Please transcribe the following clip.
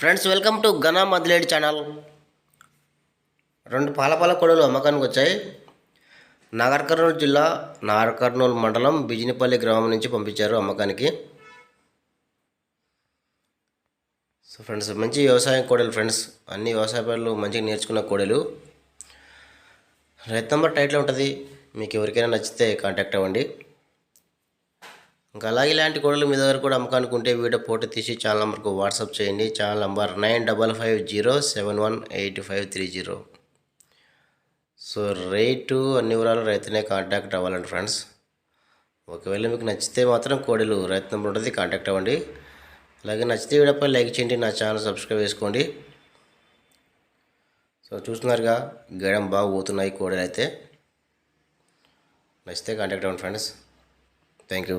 Friends welcome to ఘనా మదిలేడి channel రెండు పాలపాల కొడలు అమ్మకానికి వచ్చాయి. నాగర్ కర్నూలు జిల్లా నాగర్ కర్నూలు మండలం బిజినిపల్లి గ్రామం నుంచి పంపించారు అమ్మకానికి. సో ఫ్రెండ్స్ మంచి వ్యవసాయం కోడలు ఫ్రెండ్స్ అన్ని వ్యవసాయ పనులు మంచిగా నేర్చుకున్న కోడలు. రైతు నెంబర్ టైట్లో ఉంటుంది. మీకు ఎవరికైనా నచ్చితే కాంటాక్ట్ అవ్వండి. ఇంకా అలాగే ఇలాంటి కోడలు మీ దగ్గర కూడా అమ్మకానికి ఉంటే వీడియో ఫోటో తీసి ఛానల్ నెంబర్కు వాట్సాప్ చేయండి. Channel number nine double five zero seven one eight five three zero. So rate అన్ని వివరాలు రైతునే కాంటాక్ట్ అవ్వాలండి ఫ్రెండ్స్. ఒకవేళ మీకు నచ్చితే మాత్రం కోడలు రైతు నెంబర్ ఉంటుంది కాంటాక్ట్ అవ్వండి. అలాగే నచ్చితే వీడియోపై లైక్ చేయండి నా ఛానల్ సబ్స్క్రైబ్ చేసుకోండి. సో చూస్తున్నారుగా గడం బాగా పోతున్నాయి కోడలు అయితే నచ్చితే కాంటాక్ట్ అవ్వండి ఫ్రెండ్స్. Thank you.